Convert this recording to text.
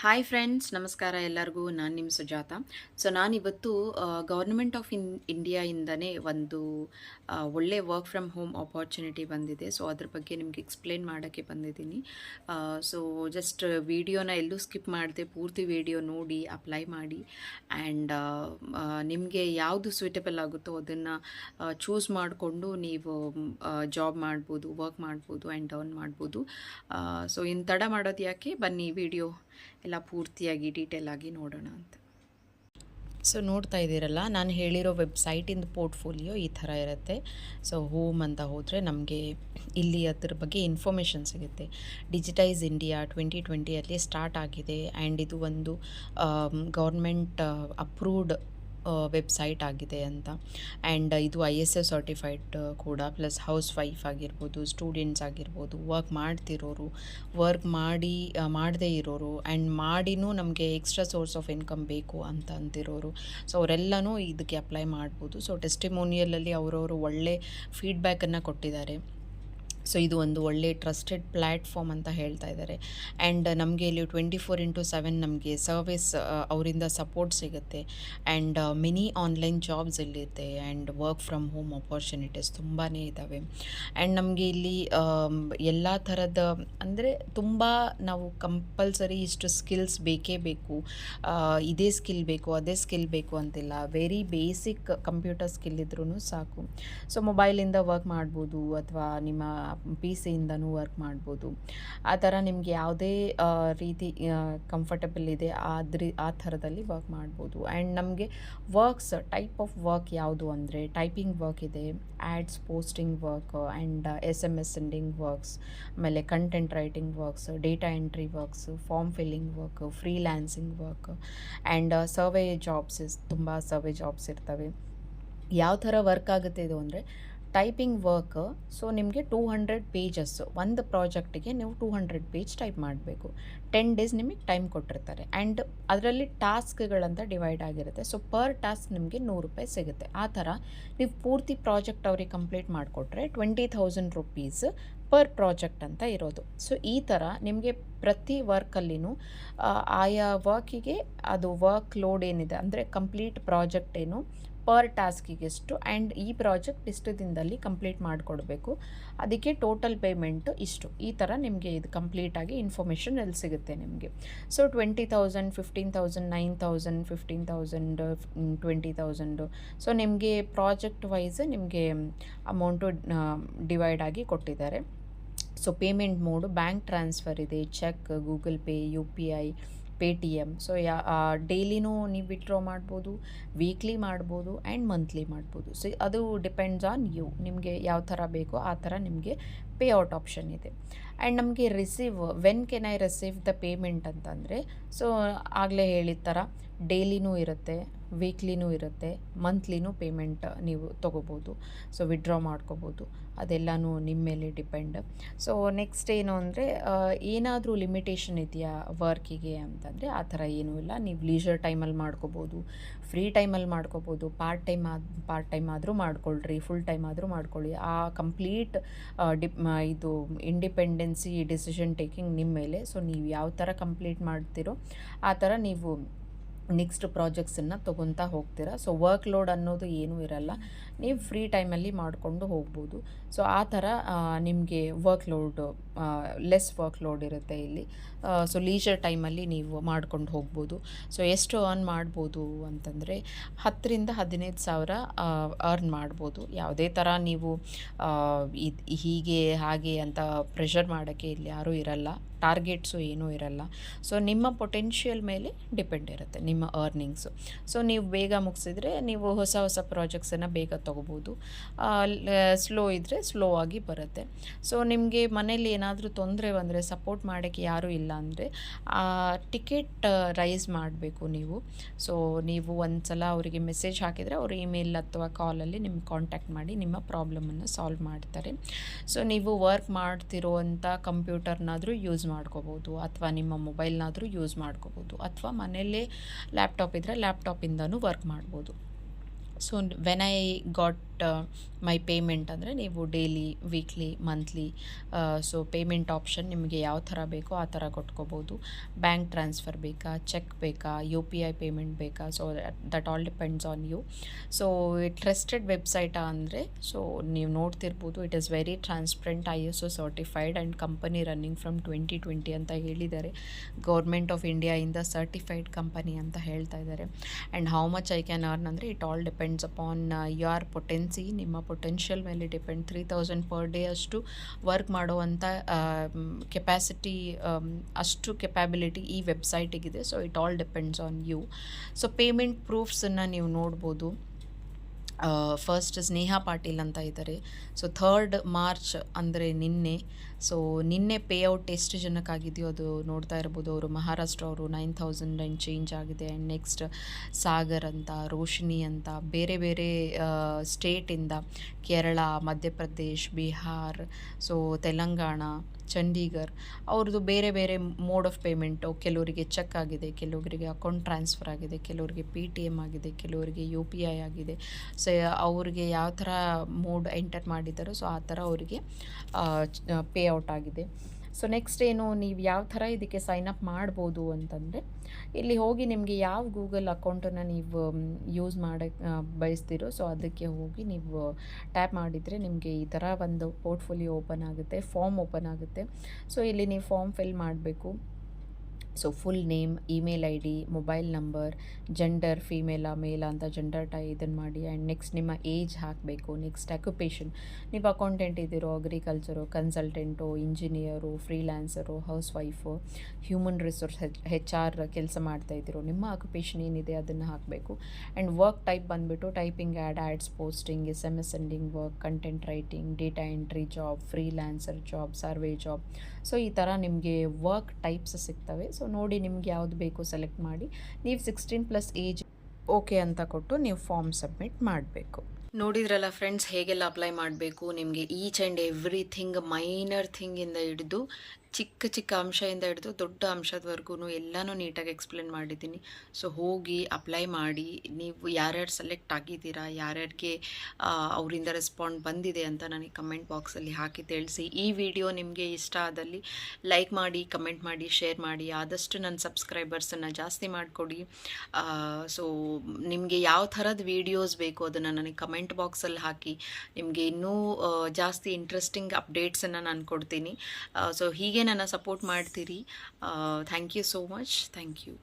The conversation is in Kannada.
ಹಾಯ್ ಫ್ರೆಂಡ್ಸ್ ನಮಸ್ಕಾರ ಎಲ್ಲರಿಗೂ. ನಾನು ನಿಮ್ಮ ಸುಜಾತ. ಸೊ ನಾನಿವತ್ತು ಗೌರ್ಮೆಂಟ್ ಆಫ್ ಇನ್ ಇಂಡಿಯಾಯಿಂದನೇ ಒಂದು ಒಳ್ಳೆ ವರ್ಕ್ ಫ್ರಮ್ ಹೋಮ್ ಆಪರ್ಚುನಿಟಿ ಬಂದಿದೆ. ಸೊ ಅದ್ರ ಬಗ್ಗೆ ನಿಮ್ಗೆ ಎಕ್ಸ್ಪ್ಲೇನ್ ಮಾಡೋಕ್ಕೆ ಬಂದಿದ್ದೀನಿ. ಸೊ ಜಸ್ಟ್ ವಿಡಿಯೋನ ಎಲ್ಲೂ ಸ್ಕಿಪ್ ಮಾಡಿದೆ, ಪೂರ್ತಿ ವಿಡಿಯೋ ನೋಡಿ ಅಪ್ಲೈ ಮಾಡಿ. ಆ್ಯಂಡ್ ನಿಮಗೆ ಯಾವುದು ಸೂಟಬಲ್ ಆಗುತ್ತೋ ಅದನ್ನು ಚೂಸ್ ಮಾಡಿಕೊಂಡು ನೀವು ಜಾಬ್ ಮಾಡ್ಬೋದು ವರ್ಕ್ ಮಾಡ್ಬೋದು ಆ್ಯಂಡ್ ಅರ್ನ್ ಮಾಡ್ಬೋದು. ಸೊ ಇನ್ನು ತಡ ಮಾಡೋದು ಯಾಕೆ? ಬನ್ನಿ ವಿಡಿಯೋ ಎಲ್ಲ ಪೂರ್ತಿಯಾಗಿ ಡೀಟೇಲ್ ಆಗಿ ನೋಡೋಣ ಅಂತ. ಸೊ ನೋಡ್ತಾ ಇದ್ದೀರಲ್ಲ, ನಾನು ಹೇಳಿರೋ ವೆಬ್ಸೈಟಿಂದ ಪೋರ್ಟ್ಫೋಲಿಯೋ ಈ ಥರ ಇರುತ್ತೆ. ಸೊ ಹೋಮ್ ಅಂತ ಹೋದರೆ ನಮಗೆ ಇಲ್ಲಿ ಅದ್ರ ಬಗ್ಗೆ ಇನ್ಫಾರ್ಮೇಷನ್ ಸಿಗುತ್ತೆ. ಡಿಜಿಟೈಸ್ ಇಂಡಿಯಾ ಟ್ವೆಂಟಿ ಟ್ವೆಂಟಿಯಲ್ಲಿ ಸ್ಟಾರ್ಟ್ ಆಗಿದೆ. ಆ್ಯಂಡ್ ಇದು ಒಂದು ಗೌರ್ಮೆಂಟ್ ಅಪ್ರೂವ್ಡ್ ವೆಬ್ಸೈಟ್ ಆಗಿದೆ ಅಂತ. ಆ್ಯಂಡ್ ಇದು ಐ ಎಸ್ ಎಸ್ ಸರ್ಟಿಫೈಡ್ ಕೂಡ ಪ್ಲಸ್ ಹೌಸ್ ವೈಫ್ ಆಗಿರ್ಬೋದು ಸ್ಟೂಡೆಂಟ್ಸ್ ಆಗಿರ್ಬೋದು ವರ್ಕ್ ಮಾಡ್ತಿರೋರು ವರ್ಕ್ ಮಾಡಿ ಮಾಡದೇ ಇರೋರು ಆ್ಯಂಡ್ ಮಾಡಿನೂ ನಮಗೆ ಎಕ್ಸ್ಟ್ರಾ ಸೋರ್ಸ್ ಆಫ್ ಇನ್ಕಮ್ ಬೇಕು ಅಂತ ಅಂತಿರೋರು. ಸೊ ಅವರೆಲ್ಲನೂ ಇದಕ್ಕೆ ಅಪ್ಲೈ ಮಾಡ್ಬೋದು. ಸೊ ಟೆಸ್ಟಿಮೋನಿಯಲಲ್ಲಿ ಅವರವರು ಒಳ್ಳೆ ಫೀಡ್ಬ್ಯಾಕನ್ನು ಕೊಟ್ಟಿದ್ದಾರೆ. ಸೊ ಇದು ಒಂದು ಒಳ್ಳೆ ಟ್ರಸ್ಟೆಡ್ ಪ್ಲ್ಯಾಟ್ಫಾರ್ಮ್ ಅಂತ ಹೇಳ್ತಾ ಇದ್ದಾರೆ. ಆ್ಯಂಡ್ ನಮಗೆ ಇಲ್ಲಿ ಟ್ವೆಂಟಿ ಫೋರ್ ಇಂಟು ಸೆವೆನ್ ನಮಗೆ ಸರ್ವಿಸ್ ಅವರಿಂದ ಸಪೋರ್ಟ್ ಸಿಗುತ್ತೆ. And mini online jobs ಇಲ್ಲಿರುತ್ತೆ and work from home opportunities ತುಂಬಾ ಇದ್ದಾವೆ ಆ್ಯಂಡ್ ನಮಗೆ ಇಲ್ಲಿ ಎಲ್ಲ ಥರದ ಅಂದರೆ ತುಂಬ ನಾವು ಕಂಪಲ್ಸರಿ ಇಷ್ಟು ಸ್ಕಿಲ್ಸ್ ಬೇಕೇ ಬೇಕು. ಇದೇ ಸ್ಕಿಲ್ ಬೇಕು, ಅದೇ ಸ್ಕಿಲ್ ಬೇಕು ಅಂತಿಲ್ಲ. ವೆರಿ ಬೇಸಿಕ್ ಕಂಪ್ಯೂಟರ್ ಸ್ಕಿಲ್ ಇದ್ರೂ ಸಾಕು. ಸೊ ಮೊಬೈಲಿಂದ ವರ್ಕ್ ಮಾಡ್ಬೋದು, ಅಥವಾ ನಿಮ್ಮ ಪಿ ಸಿಯಿಂದನೂ ವರ್ಕ್ ಮಾಡ್ಬೋದು. ಆ ಥರ ನಿಮಗೆ ಯಾವುದೇ ರೀತಿ ಕಂಫರ್ಟಬಲ್ ಇದೆ ಆದ್ರಿ ಆ ಥರದಲ್ಲಿ ವರ್ಕ್ ಮಾಡ್ಬೋದು. ಆ್ಯಂಡ್ ನಮಗೆ ವರ್ಕ್ಸ್ ಟೈಪ್ ಆಫ್ ವರ್ಕ್ ಯಾವುದು ಅಂದರೆ ಟೈಪಿಂಗ್ ವರ್ಕ್ ಇದೆ ads posting work and S M S sending works ಆಮೇಲೆ content writing works data entry works form filling work freelancing work and survey jobs ತುಂಬ ಸರ್ವೆ ಜಾಬ್ಸ್ ಇರ್ತವೆ. ಯಾವ ಥರ ವರ್ಕ್ ಆಗುತ್ತೆ ಇದು ಅಂದರೆ ಟೈಪಿಂಗ್ ವರ್ಕ್ ಸೊ ನಿಮಗೆ ಟೂ ಹಂಡ್ರೆಡ್ ಪೇಜಸ್ಸು ಒಂದು ಪ್ರಾಜೆಕ್ಟಿಗೆ ನೀವು ಟೂ ಹಂಡ್ರೆಡ್ ಪೇಜ್ ಟೈಪ್ ಮಾಡಬೇಕು. ಟೆನ್ ಡೇಸ್ ನಿಮಗೆ ಟೈಮ್ ಕೊಟ್ಟಿರ್ತಾರೆ. ಆ್ಯಂಡ್ ಅದರಲ್ಲಿ ಟಾಸ್ಕ್ಗಳಂತ ಡಿವೈಡ್ ಆಗಿರುತ್ತೆ. ಸೊ ಪರ್ ಟಾಸ್ಕ್ ನಿಮಗೆ ನೂರು ರೂಪಾಯಿ ಸಿಗುತ್ತೆ. ಆ ಥರ ನೀವು ಪೂರ್ತಿ ಪ್ರಾಜೆಕ್ಟ್ ಅವ್ರಿಗೆ ಕಂಪ್ಲೀಟ್ ಮಾಡಿಕೊಟ್ರೆ twenty thousand rupees per project ಅಂತ ಇರೋದು. ಸೊ ಈ ಥರ ನಿಮಗೆ ಪ್ರತಿ ವರ್ಕಲ್ಲಿನೂ ಆಯಾ ವರ್ಕಿಗೆ ಅದು ವರ್ಕ್ ಲೋಡ್ ಏನಿದೆ, ಅಂದರೆ ಕಂಪ್ಲೀಟ್ ಪ್ರಾಜೆಕ್ಟ್ ಏನು ಪರ್ ಟಾಸ್ಕಿಗೆ ಎಷ್ಟು ಆ್ಯಂಡ್ ಈ ಪ್ರಾಜೆಕ್ಟ್ ಇಷ್ಟು ದಿನದಲ್ಲಿ ಕಂಪ್ಲೀಟ್ ಮಾಡಿಕೊಡ್ಬೇಕು. ಅದಕ್ಕೆ ಟೋಟಲ್ ಪೇಮೆಂಟು ಇಷ್ಟು. ಈ ಥರ ನಿಮಗೆ ಇದು ಕಂಪ್ಲೀಟಾಗಿ ಇನ್ಫಾರ್ಮೇಷನ್ ಎಲ್ಲಿ ಸಿಗುತ್ತೆ ನಿಮಗೆ. So twenty thousand fifteen thousand nine thousand fifteen thousand twenty thousand so ನಿಮಗೆ ಪ್ರಾಜೆಕ್ಟ್ ವೈಸ್ ನಿಮಗೆ ಅಮೌಂಟು ಡಿವೈಡ್ ಆಗಿ ಕೊಟ್ಟಿದ್ದಾರೆ. So payment mode bank transfer ಇದೆ cheque Google Pay U P I Paytm so ಯಾ ಡೈಲಿನೂ ನೀವು ವಿತ್ಡ್ರಾ ಮಾಡ್ಬೋದು ವೀಕ್ಲಿ ಮಾಡ್ಬೋದು ಆ್ಯಂಡ್ ಮಂತ್ಲಿ ಮಾಡ್ಬೋದು. ಸೊ ಅದು ಡಿಪೆಂಡ್ಸ್ ಆನ್ ಯು ನಿಮಗೆ ಯಾವ ಥರ ಬೇಕೋ ಆ ಥರ ನಿಮಗೆ ಪೇ ಔಟ್ ಆಪ್ಷನ್ ಇದೆ. ಆ್ಯಂಡ್ ನಮಗೆ receive when can I receive the payment ಅಂತಂದರೆ ಸೊ ಆಗಲೇ ಹೇಳಿದ ಥರ ಡೈಲಿನೂ ಇರುತ್ತೆ. ವೀಕ್ಲಿನೂ ಇರುತ್ತೆ ಮಂತ್ಲಿನೂ ಪೇಮೆಂಟ್ ನೀವು ತೊಗೋಬೋದು. ಸೊ ವಿಡ್ರಾ ಮಾಡ್ಕೋಬೋದು. ಅದೆಲ್ಲನೂ ನಿಮ್ಮ ಮೇಲೆ ಡಿಪೆಂಡ್ ಸೊ ನೆಕ್ಸ್ಟ್ ಏನು ಅಂದರೆ ಏನಾದರೂ ಲಿಮಿಟೇಷನ್ ಇದೆಯಾ ವರ್ಕಿಗೆ ಅಂತಂದರೆ, ಆ ಥರ ಏನೂ ಇಲ್ಲ. ನೀವು ಲೀಜರ್ ಟೈಮಲ್ಲಿ ಮಾಡ್ಕೋಬೋದು ಫ್ರೀ ಟೈಮಲ್ಲಿ ಮಾಡ್ಕೋಬೋದು ಪಾರ್ಟ್ ಟೈಮ್ ಆದ ಪಾರ್ಟ್ ಟೈಮ್ ಆದರೂ ಮಾಡ್ಕೊಳ್ರಿ ಫುಲ್ ಟೈಮ್ ಆದರೂ ಮಾಡ್ಕೊಳ್ಳಿ ಆ ಕಂಪ್ಲೀಟ್ ಡಿಪ್ ಇದು ಇಂಡಿಪೆಂಡೆನ್ಸಿ ಡಿಸಿಷನ್ ಟೇಕಿಂಗ್ ನಿಮ್ಮ ಮೇಲೆ. ಸೊ ನೀವು ಯಾವ ಥರ ಕಂಪ್ಲೀಟ್ ಮಾಡ್ತೀರೋ, ಆ ಥರ ನೀವು ನೆಕ್ಸ್ಟ್ ಪ್ರಾಜೆಕ್ಟ್ಸನ್ನು ತೊಗೊತಾ ಹೋಗ್ತೀರಾ? ಸೊ ವರ್ಕ್ ಲೋಡ್ ಅನ್ನೋದು ಏನೂ ಇರಲ್ಲ. ನೀವು ಫ್ರೀ ಟೈಮಲ್ಲಿ ಮಾಡಿಕೊಂಡು ಹೋಗ್ಬೋದು. ಸೊ ಆ ಥರ ನಿಮಗೆ work load less work load ಇರುತ್ತೆ ಇಲ್ಲಿ. ಸೊ ಲೀಜರ್ ಟೈಮಲ್ಲಿ ನೀವು ಮಾಡ್ಕೊಂಡು ಹೋಗ್ಬೋದು. ಸೊ ಎಷ್ಟು ಅರ್ನ್ ಮಾಡ್ಬೋದು ಅಂತಂದರೆ, ಹತ್ತರಿಂದ ಹದಿನೈದು ಸಾವಿರ ಅರ್ನ್ ಮಾಡ್ಬೋದು. ಯಾವುದೇ ಥರ ನೀವು ಇದು ಹೀಗೆ, ಹಾಗೆ ಅಂತ ಪ್ರೆಷರ್ ಮಾಡೋಕ್ಕೆ ಇಲ್ಲಿ ಯಾರೂ ಇರಲ್ಲ. ಟಾರ್ಗೆಟ್ಸು ಏನೂ ಇರಲ್ಲ. ಸೊ ನಿಮ್ಮ ಪೊಟೆನ್ಷಿಯಲ್ ಮೇಲೆ ಡಿಪೆಂಡ್ ಇರುತ್ತೆ, ನಿಮ್ಮ ಅರ್ನಿಂಗ್ಸು ಸೊ ನೀವು ಬೇಗ ಮುಗಿಸಿದ್ರೆ ನೀವು ಹೊಸ ಹೊಸ ಪ್ರಾಜೆಕ್ಟ್ಸನ್ನು ಬೇಗ ತೊಗೋಬೋದು. ಸ್ಲೋ ಇದ್ದರೆ ಸ್ಲೋ ಆಗಿ ಬರುತ್ತೆ. ಸೊ ನಿಮಗೆ ಮನೇಲಿ ಏನಾದರೂ ತೊಂದರೆ ಬಂದರೆ ಸಪೋರ್ಟ್ ಮಾಡೋಕ್ಕೆ ಯಾರೂ ಇಲ್ಲ ಅಂದರೆ ಟಿಕೆಟ್ ರೈಸ್ ಮಾಡಬೇಕು ನೀವು. ಸೊ ನೀವು ಒಂದು ಸಲ ಅವರಿಗೆ ಮೆಸೇಜ್ ಹಾಕಿದರೆ ಅವರು ಇಮೇಲ್ ಅಥವಾ ಕಾಲಲ್ಲಿ ನಿಮ್ಗೆ ಕಾಂಟ್ಯಾಕ್ಟ್ ಮಾಡಿ ನಿಮ್ಮ ಪ್ರಾಬ್ಲಮನ್ನು ಸಾಲ್ವ್ ಮಾಡ್ತಾರೆ. ಸೊ ನೀವು ವರ್ಕ್ ಮಾಡ್ತಿರೋವಂಥ ಕಂಪ್ಯೂಟರ್ನಾದರೂ ಯೂಸ್ ಮಾಡ್ಕೋಬೋದು ಅಥವಾ ನಿಮ್ಮ ಮೊಬೈಲ್ನಾದರೂ ಯೂಸ್ ಮಾಡ್ಕೋಬೋದು ಅಥವಾ ಮನೆಯಲ್ಲೇ ಲ್ಯಾಪ್ಟಾಪ್ ಇದ್ದರೆ ಲ್ಯಾಪ್ಟಾಪಿಂದನೂ ವರ್ಕ್ ಮಾಡ್ಬೋದು. So when I got my payment ಅಂದರೆ ನೀವು daily weekly monthly so payment option ನಿಮಗೆ ಯಾವ ಥರ ಬೇಕೋ ಆ ಥರ ಕೊಟ್ಕೋಬೋದು. ಬ್ಯಾಂಕ್ ಟ್ರಾನ್ಸ್ಫರ್ ಬೇಕಾ ಚೆಕ್ ಬೇಕಾ ಯು ಪಿ ಐ ಪೇಮೆಂಟ್ ಬೇಕಾ so that all depends on you so trusted ವೆಬ್ಸೈಟಾ ಅಂದರೆ ಸೊ ನೀವು ನೋಡ್ತಿರ್ಬೋದು it is very transparent I S O certified and company running from twenty twenty ಅಂತ ಹೇಳಿದ್ದಾರೆ. ಗೌರ್ಮೆಂಟ್ ಆಫ್ ಇಂಡಿಯಾಯಿಂದ ಸರ್ಟಿಫೈಡ್ ಕಂಪನಿ ಅಂತ ಹೇಳ್ತಾ ಇದ್ದಾರೆ. And how much I can earn ಅಂದರೆ it all depends upon your potency ನಿಮ್ಮ ಪೊಟೆನ್ಷಿಯಲ್ ಮೇಲೆ depend three thousand per day ಅಷ್ಟು ವರ್ಕ್ ಮಾಡುವಂಥ ಕೆಪ್ಯಾಸಿಟಿ ಅಷ್ಟು ಕೆಪ್ಯಾಬಿಲಿಟಿ ಈ ವೆಬ್ಸೈಟಿಗಿದೆ so it all depends on you so payment ಪ್ರೂಫ್ಸನ್ನು ನೀವು ನೋಡ್ಬೋದು. ಫಸ್ಟ್ ಸ್ನೇಹ ಪಾಟೀಲ್ ಅಂತ ಇದ್ದಾರೆ ಸೊ ಥರ್ಡ್ ಮಾರ್ಚ್ ಅಂದರೆ ನಿನ್ನೆ. ಸೊ ನಿನ್ನೆ ಪೇಔಟ್ ಎಷ್ಟು ಜನಕ್ಕಾಗಿದೆಯೋ ಅದು ನೋಡ್ತಾ ಇರ್ಬೋದು ಅವರು. ಮಹಾರಾಷ್ಟ್ರ ಅವರು ನೈನ್ ಥೌಸಂಡ್ ಆ್ಯಂಡ್ ಚೇಂಜ್ ಆಗಿದೆ. ಆ್ಯಂಡ್ ನೆಕ್ಸ್ಟ್ ಸಾಗರ್ ಅಂತ, ರೋಶಿನಿ ಅಂತ, ಬೇರೆ ಬೇರೆ ಸ್ಟೇಟಿಂದ ಕೇರಳ, ಮಧ್ಯಪ್ರದೇಶ್, ಬಿಹಾರ್ ಸೊ ತೆಲಂಗಾಣ ಚಂಡೀಗರ್, ಅವ್ರದ್ದು ಬೇರೆ ಬೇರೆ ಮೋಡ್ ಆಫ್ ಪೇಮೆಂಟು ಕೆಲವರಿಗೆ ಚೆಕ್ ಆಗಿದೆ, ಕೆಲವರಿಗೆ ಅಕೌಂಟ್ ಟ್ರಾನ್ಸ್ಫರ್ ಆಗಿದೆ, ಕೆಲವರಿಗೆ ಪಿ ಟಿ ಎಂ ಆಗಿದೆ, ಕೆಲವರಿಗೆ ಯು ಪಿ ಐ ಆಗಿದೆ. ಸೊ ಅವ್ರಿಗೆ ಯಾವ ಥರ ಮೋಡ್ ಎಂಟರ್ ಮಾಡಿದ್ದಾರೋ ಸೊ ಆ ಥರ ಅವರಿಗೆ ಪೇ ಔಟ್ ಆಗಿದೆ. ಸೊ ನೆಕ್ಸ್ಟ್ ಏನು ನೀವು ಯಾವ ಥರ ಇದಕ್ಕೆ ಸೈನ್ ಅಪ್ ಮಾಡ್ಬೋದು ಅಂತಂದರೆ, ಇಲ್ಲಿ ಹೋಗಿ ನಿಮಗೆ ಯಾವ ಗೂಗಲ್ ಅಕೌಂಟನ್ನು ನೀವು ಯೂಸ್ ಮಾಡೋಕ್ಕೆ ಬಯಸ್ತೀರೋ ಸೊ ಅದಕ್ಕೆ ಹೋಗಿ ನೀವು ಟ್ಯಾಪ್ ಮಾಡಿದರೆ ನಿಮಗೆ ಈ ಥರ ಒಂದು ಪೋರ್ಟ್ಫೋಲಿಯೋ ಓಪನ್ ಆಗುತ್ತೆ ಫಾರ್ಮ್ ಓಪನ್ ಆಗುತ್ತೆ. ಸೊ ಇಲ್ಲಿ ನೀವು ಫಾರ್ಮ್ ಫಿಲ್ ಮಾಡಬೇಕು. So full name email I D mobile number gender female male ಅಂತ ಜೆಂಡರ್ ಟೈ ಇದನ್ನು ಮಾಡಿ ಆ್ಯಂಡ್ ನೆಕ್ಸ್ಟ್ ನಿಮ್ಮ ಏಜ್ ಹಾಕಬೇಕು. ನೆಕ್ಸ್ಟ್ ಆಕ್ಯುಪೇಷನ್ ನೀವು ಅಕೌಂಟೆಂಟ್ ಇದ್ದೀರೋ agriculture consultant engineer freelancer house wife human resource H R ಕೆಲಸ ಮಾಡ್ತಾ ಇದ್ದೀರೋ, ನಿಮ್ಮ ಆಕ್ಯುಪೇಷನ್ ಏನಿದೆ ಅದನ್ನು ಹಾಕಬೇಕು. ಆ್ಯಂಡ್ ವರ್ಕ್ ಟೈಪ್ ಬಂದುಬಿಟ್ಟು typing ad ads posting S M S sending work content writing data entry job freelancer job survey job so ಈ ಥರ ನಿಮಗೆ ವರ್ಕ್ ಟೈಪ್ಸ್ ಸಿಗ್ತವೆ. ಸೊ ನೋಡಿ ನಿಮ್ಗೆ ಯಾವುದು ಬೇಕು ಸೆಲೆಕ್ಟ್ ಮಾಡಿ. ನೀವು ಸಿಕ್ಸ್ಟೀನ್ ಪ್ಲಸ್ ಏಜ್ ಓಕೆ ಅಂತ ಕೊಟ್ಟು ನೀವು ಫಾರ್ಮ್ ಸಬ್ಮಿಟ್ ಮಾಡಬೇಕು. ನೋಡಿದ್ರಲ್ಲ ಫ್ರೆಂಡ್ಸ್ ಹೇಗೆಲ್ಲ ಅಪ್ಲೈ ಮಾಡಬೇಕು? ನಿಮಗೆ ಈಚ್ ಆ್ಯಂಡ್ ಎವ್ರಿಥಿಂಗ್ ಮೈನರ್ ಥಿಂಗಿಂದ ಹಿಡಿದು ಚಿಕ್ಕ ಚಿಕ್ಕ ಅಂಶದಿಂದ ಹಿಡಿದು ದೊಡ್ಡ ಅಂಶದವರೆಗೂ ಎಲ್ಲನೂ ನೀಟಾಗಿ ಎಕ್ಸ್ಪ್ಲೇನ್ ಮಾಡಿದ್ದೀನಿ. ಸೊ ಹೋಗಿ ಅಪ್ಲೈ ಮಾಡಿ, ನೀವು ಯಾರ್ಯಾರು ಸೆಲೆಕ್ಟ್ ಆಗಿದ್ದೀರಾ, ಯಾರ್ಯಾರಿಗೆ ಅವರಿಂದ ರೆಸ್ಪಾಂಡ್ ಬಂದಿದೆ ಅಂತ ನನಗೆ ಕಮೆಂಟ್ ಬಾಕ್ಸಲ್ಲಿ ಹಾಕಿ ತಿಳಿಸಿ. ಈ ವಿಡಿಯೋ ನಿಮಗೆ ಇಷ್ಟ ಆದಲ್ಲಿ ಲೈಕ್ ಮಾಡಿ ಕಮೆಂಟ್ ಮಾಡಿ ಶೇರ್ ಮಾಡಿ. ಆದಷ್ಟು ನನ್ನ ಸಬ್ಸ್ಕ್ರೈಬರ್ಸನ್ನು ಜಾಸ್ತಿ ಮಾಡಿಕೊಡಿ. ಸೊ ನಿಮಗೆ ಯಾವ ಥರದ ವೀಡಿಯೋಸ್ ಬೇಕು ಅದನ್ನು ನನಗೆ ಕಮೆಂಟ್ ಬಾಕ್ಸಲ್ಲಿ ಹಾಕಿ. ನಿಮಗೆ ಇನ್ನೂ ಜಾಸ್ತಿ ಇಂಟ್ರೆಸ್ಟಿಂಗ್ ಅಪ್ಡೇಟ್ಸನ್ನು ನಾನು ಕೊಡ್ತೀನಿ. ಸೊ ಹೀಗೆ ನನ್ನ ಸಪೋರ್ಟ್ ಮಾಡ್ತೀರಿ. Thank you so much thank you